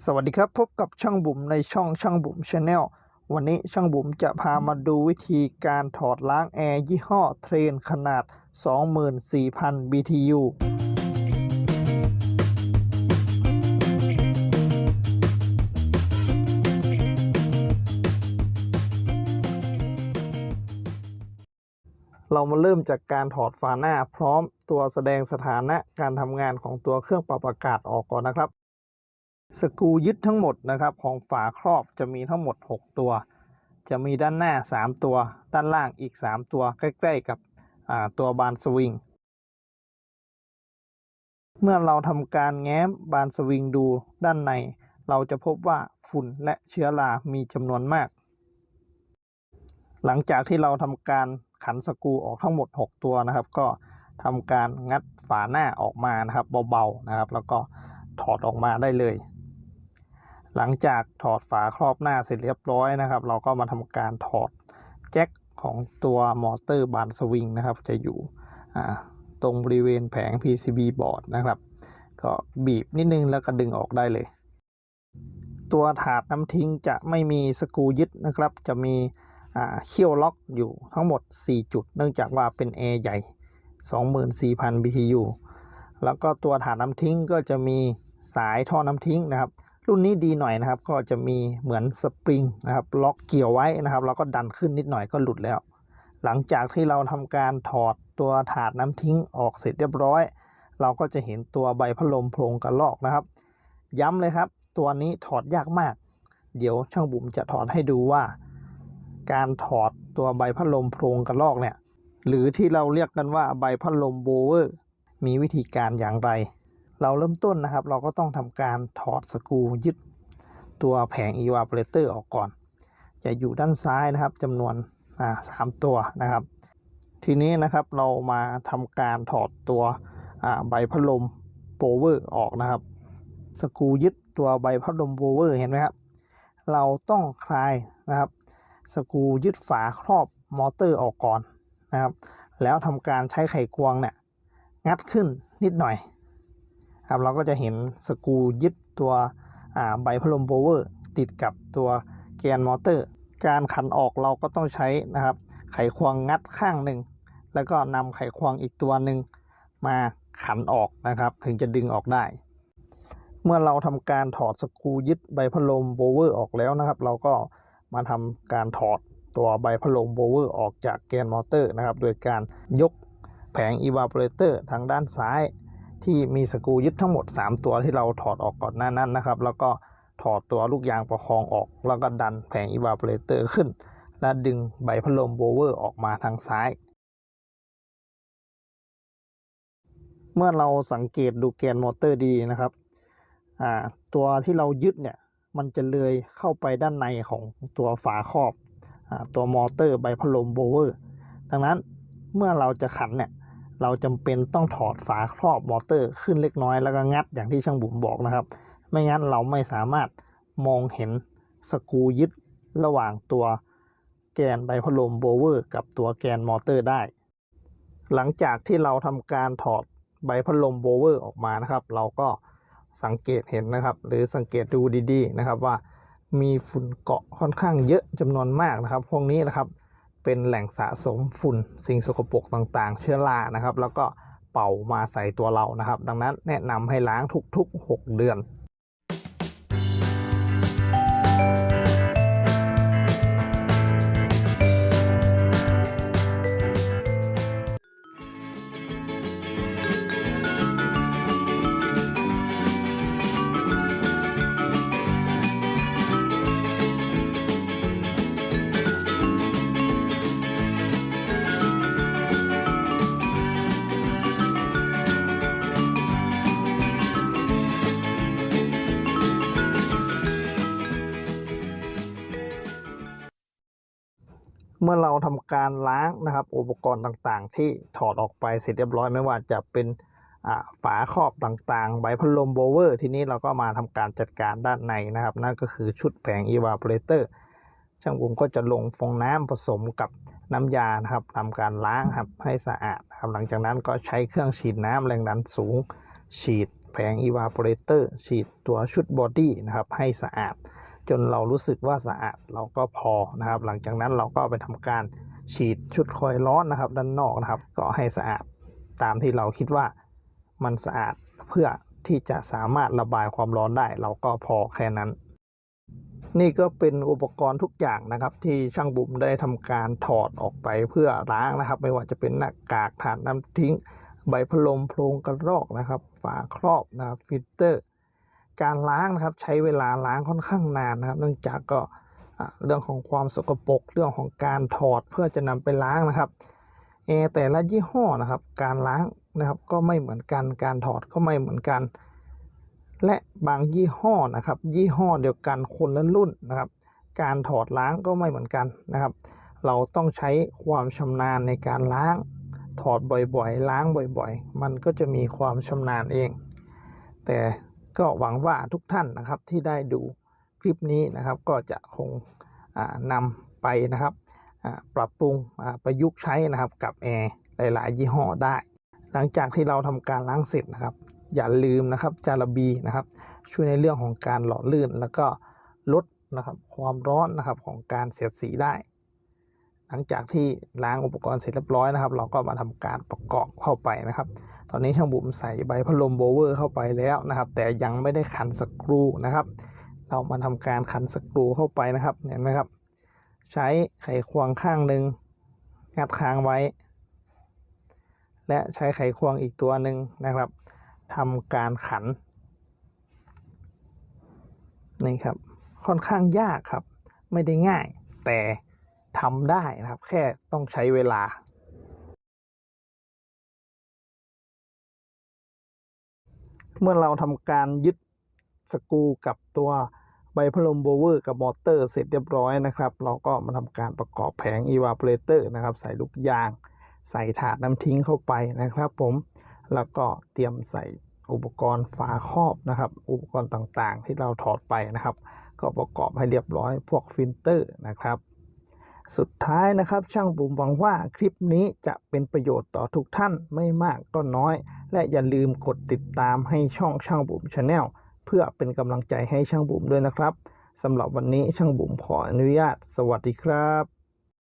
สวัสดีครับ พบกับช่างบุ๋มในช่องช่างบุ๋มชาแนลวันนี้ช่างบุ๋มจะพามาดูวิธีการถอดล้างแอร์ยี่ห้อเทรนขนาด 24,000 BTU เรามาเริ่มจากการถอดฝาหน้าพร้อมตัวแสดงสถานะการทำงานของตัวเครื่องปรับอากาศออกก่อนนะครับ สกูยึดทั้งหมดนะครับของฝาครอบจะมีทั้งหมด 6 ตัว จะมีด้านหน้า 3 ตัว ด้านล่างอีก 3 ตัวใกล้ๆกับตัวบานสวิง เมื่อเราทำการแง้มบานสวิงดูด้านใน เราจะพบว่าฝุ่นและเชื้อรามีจำนวนมาก หลังจากที่เราทำการขันสกูออกทั้งหมด 6 ตัวนะครับ ก็ทำการงัดฝาหน้าออกมานะครับเบาๆนะครับ แล้วก็ถอดออกมาได้เลย หลังจากถอดฝาครอบหน้าเสร็จเรียบร้อยนะครับ เราก็มาทำการถอดแจ็คของตัวมอเตอร์บานสวิงนะครับ จะอยู่ตรงบริเวณแผง PCB บอร์ดนะครับ ก็บีบนิดนึงแล้วก็ดึงออกได้เลย ตัวถาดน้ำทิ้งจะไม่มีสกรูยึดนะครับ จะมีเขี้ยวล็อกอยู่ทั้งหมด 4 จุด เนื่องจากว่าเป็นแอร์ใหญ่ 24,000 BTU แล้วก็ตัวถาดน้ำทิ้งก็จะมีสายท่อน้ำทิ้งนะครับ รุ่นนี้ดีหน่อยนะครับ ก็จะมีเหมือนสปริงนะครับ ล็อกเกี่ยวไว้นะครับแล้วก็ดันขึ้นนิดหน่อยก็หลุดแล้ว หลังจากที่เราทำการถอดตัวถาดน้ำทิ้งออกเสร็จเรียบร้อย เราก็จะเห็นตัวใบพัดลมโพรงกระลอกนะครับ ย้ำเลยครับ ตัวนี้ถอดยากมาก เดี๋ยวช่างบุ๋มจะถอดให้ดูว่า การถอดตัวใบพัดลมโพรงกระลอกเนี่ยหรือที่เราเรียกกันว่าใบพัดลมโบเวอร์มีวิธีการอย่างไร เราเริ่มต้นนะครับ เราก็ต้องทำการถอดสกรูยึดตัวแผง evaporator ออกก่อน จะอยู่ด้านซ้ายนะครับจำนวนอ่าสามตัวนะครับ ทีนี้นะครับเรามาทำการถอดตัวอ่าใบพัดลมโบเวอร์ออกนะครับ สกรูยึดตัวใบพัดลมโบเวอร์เห็นไหมครับ เราต้องคลายนะครับ สกรูยึดฝาครอบมอเตอร์ออกก่อนนะครับ แล้วทำการใช้ไขควงเนี่ยงัดขึ้นนิดหน่อย ครับเราก็จะเห็นสกูยึดตัวใบพัดลมโบเวอร์ติดกับตัวแกนมอเตอร์ การขันออกเราก็ต้องใช้นะครับ ไขควงงัดข้างหนึ่ง แล้วก็นำไขควงอีกตัวหนึ่งมาขันออกนะครับ ถึงจะดึงออกได้ เมื่อเราทำการถอดสกูยึดใบพัดลมโบเวอร์ออกแล้วนะครับ เราก็มาทำการถอดตัวใบพัดลมโบเวอร์ออกจากแกนมอเตอร์นะครับ โดยการยกแผง evaporator ทางด้านซ้าย ที่มีสกรูยึดทั้งหมด 3 ตัวที่เราถอดออกก่อนหน้านั้นนะครับ แล้วก็ถอดตัวลูกยางประคองออก แล้วก็ดันแผง evaporator ขึ้น และดึงใบพัดลมโบเวอร์ออกมาทางซ้าย เมื่อเราสังเกตดูแกนมอเตอร์ดีๆนะครับตัวที่เรายึดเนี่ยมันจะเลอยเข้าไปด้านในของตัวฝาครอบอตัวมอเตอร์ใบพัดลมโบเวอร์ ดังนั้นเมื่อเราจะขันเนี่ย เราจำเป็นต้องถอดฝาครอบมอเตอร์ขึ้นเล็กน้อยแล้วก็งัดอย่างที่ช่างบุ๋มบอกนะครับ ไม่งั้นเราไม่สามารถมองเห็นสกูยึดระหว่างตัวแกนใบพัดลมโบเวอร์กับตัวแกนมอเตอร์ได้ หลังจากที่เราทำการถอดใบพัดลมโบเวอร์ออกมานะครับ เราก็สังเกตเห็นนะครับ หรือสังเกตดูดีๆนะครับว่ามีฝุ่นเกาะค่อนข้างเยอะจำนวนมากนะครับ พวกนี้นะครับ เป็นแหล่งสะสมฝุ่นสิ่งสกปรกต่างๆ เชื้อรานะครับ แล้วก็เป่ามาใส่ตัวเรานะครับ ดังนั้นแนะนำให้ล้างทุกๆ 6 เดือน เมื่อเราทำการล้างนะครับ อุปกรณ์ต่างๆ ที่ถอดออกไปเสร็จเรียบร้อยไม่ว่าจะเป็นฝาครอบต่างๆ ใบพัดลมโบเวอร์ ทีนี้เราก็มาทำการจัดการด้านในนะครับ นั่นก็คือชุดแผง evaporator ช่างบุ๋มก็จะลงฟองน้ำผสมกับน้ำยานะครับทำการล้างครับให้สะอาดครับหลังจากนั้นก็ใช้เครื่องฉีดน้ำแรงดันสูง ฉีดแผง evaporator ฉีดตัวชุดบอดี้นะครับให้สะอาด จนเรารู้สึกว่าสะอาดเราก็พอนะครับ หลังจากนั้นเราก็ไปทำการฉีดชุดคอยร้อนนะครับ ด้านนอกนะครับ ก็ให้สะอาดตามที่เราคิดว่ามันสะอาดเพื่อที่จะสามารถระบายความร้อนได้ เราก็พอแค่นั้น นี่ก็เป็นอุปกรณ์ทุกอย่างนะครับ ที่ช่างบุ๋มได้ทำการถอดออกไปเพื่อล้างนะครับ ไม่ว่าจะเป็นหน้ากากถาดน้ำทิ้ง ใบพัดลมโพรงกระรอกนะครับ ฝาครอบนะครับฟิลเตอร์ การล้างนะครับใช้เวลาล้างค่อนข้างนานนะครับ เนื่องจากก็เรื่องของความสกปรกเรื่องของการถอดเพื่อจะนำไปล้างนะครับแอร์แต่ละยี่ห้อนะครับ การล้างนะครับก็ไม่เหมือนกันการถอดก็ไม่เหมือนกัน และบางยี่ห้อนะครับ ยี่ห้อเดียวกันคนละรุ่นนะครับ การถอดล้างก็ไม่เหมือนกันนะครับ เราต้องใช้ความชำนาญในการล้าง ถอดบ่อยๆ ล้างบ่อย ๆ มันก็จะมีความชำนาญเอง แต่ ก็หวังว่าทุกท่านนะครับที่ได้ดูคลิปนี้นะครับ ก็จะคงนำไปนะครับปรับปรุงประยุกต์ใช้นะครับกับแอร์หลาย ๆ ยี่ห้อได้ หลังจากที่เราทำการล้างเสร็จนะครับ อย่าลืมนะครับจาระบีนะครับ ช่วยในเรื่องของการหล่อลื่น แล้วก็ลดนะครับความร้อนนะครับของการเสียดสีได้ หลังจากที่ล้างอุปกรณ์เสร็จเรียบร้อยนะครับ เราก็มาทำการประกอบเข้าไปนะครับ ตอนนี้ช่างบุ๋มใส่ใบพัดลมโบเวอร์เข้าไปแล้วนะครับ แต่ยังไม่ได้ขันสกรูนะครับ เรามาทำการขันสกรูเข้าไปนะครับ เห็นไหมครับ ใช้ไขควงข้างหนึ่งงัดค้างไว้ และใช้ไขควงอีกตัวหนึ่งนะครับทำการขันนี่ครับ ค่อนข้างยากครับ ไม่ได้ง่าย แต่ทำได้นะครับ แค่ต้องใช้เวลา เมื่อเราทำการยึดสกูกับตัวใบพัดลมโบเวอร์กับมอเตอร์เสร็จเรียบร้อยนะครับ เราก็มาทำการประกอบแผง evaporator นะครับ ใส่ลูกยาง ใส่ถาดน้ำทิ้งเข้าไปนะครับ ผมแล้วก็เตรียมใส่อุปกรณ์ฝาครอบนะครับ อุปกรณ์ต่างๆ ที่เราถอดไปนะครับ ก็ประกอบให้เรียบร้อยพวกฟิลเตอร์นะครับ สุดท้ายนะครับช่างบุ๋มหวังว่าคลิปนี้จะเป็นประโยชน์ต่อทุกท่านไม่มากก็น้อย และอย่าลืมกดติดตามให้ช่องช่างบุ๋มชาแนลเพื่อเป็นกำลังใจให้ช่างบุ๋มด้วยนะครับสำหรับวันนี้ช่างบุ๋มขออนุญาต สวัสดีครับ